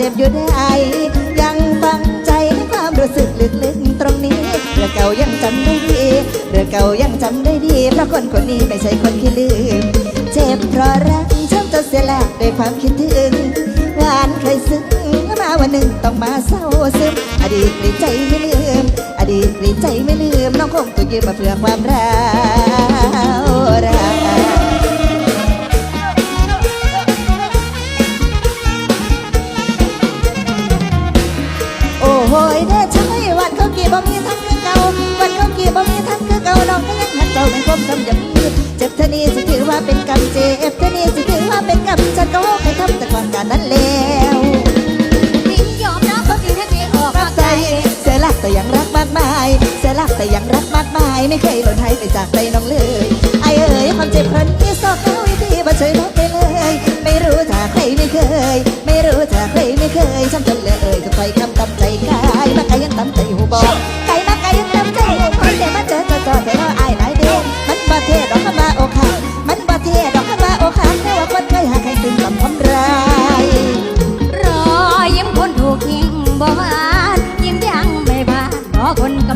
จ็บอยู่ได้ ยังฟังใจในความรู้สึกลึกๆตรงนี้เรื่องเก่ายังจำได้ดีเรื่องเก่ายังจำได้ดีเพราะคนคนนี้ไม่ใช่คนที่ลืม เจ็บเพราะรักช้ำจนเสียหลักด้วยความคิดถึงหวานเคยซึ้งมาวันหนึ่งต้องมาเศร้าซึมอดีตกลีใจไม่ลืม อดีตกลีใจไม่ลืมน้องคงต้องยืมมาเพื่อความรัก บ่มีทางคือเก่าวันเขากี่บ่มีทางคือเก่าน้องก็ยังหักเจ้าเป็นความจำอย่างนี้เจ็บเทานี้สิถือว่าเป็นกรรมเจ็บเทานี้สิถือว่าเป็นกรรมฉันก็โอ้ใครทำแต่ความการนั้นแล้วนิยอมรับเขาสิให้ไม่ออกใจเสียรักแต่ยังรักมากมายเสียรักแต่ยังรักมากมาย ไม่เคยหล่นหายไปจากใจน้องเลยไอเอ๋ยความเจ็บครั้งที่สอบเขาวิธีมาช่วยน้องไปเลย ไม่รู้จากใครไม่เคย ไม่รู้จากใครไม่เคยช้ำจนเลยเอ่ยทุกไฟคำกำใจกายมากา คนกำ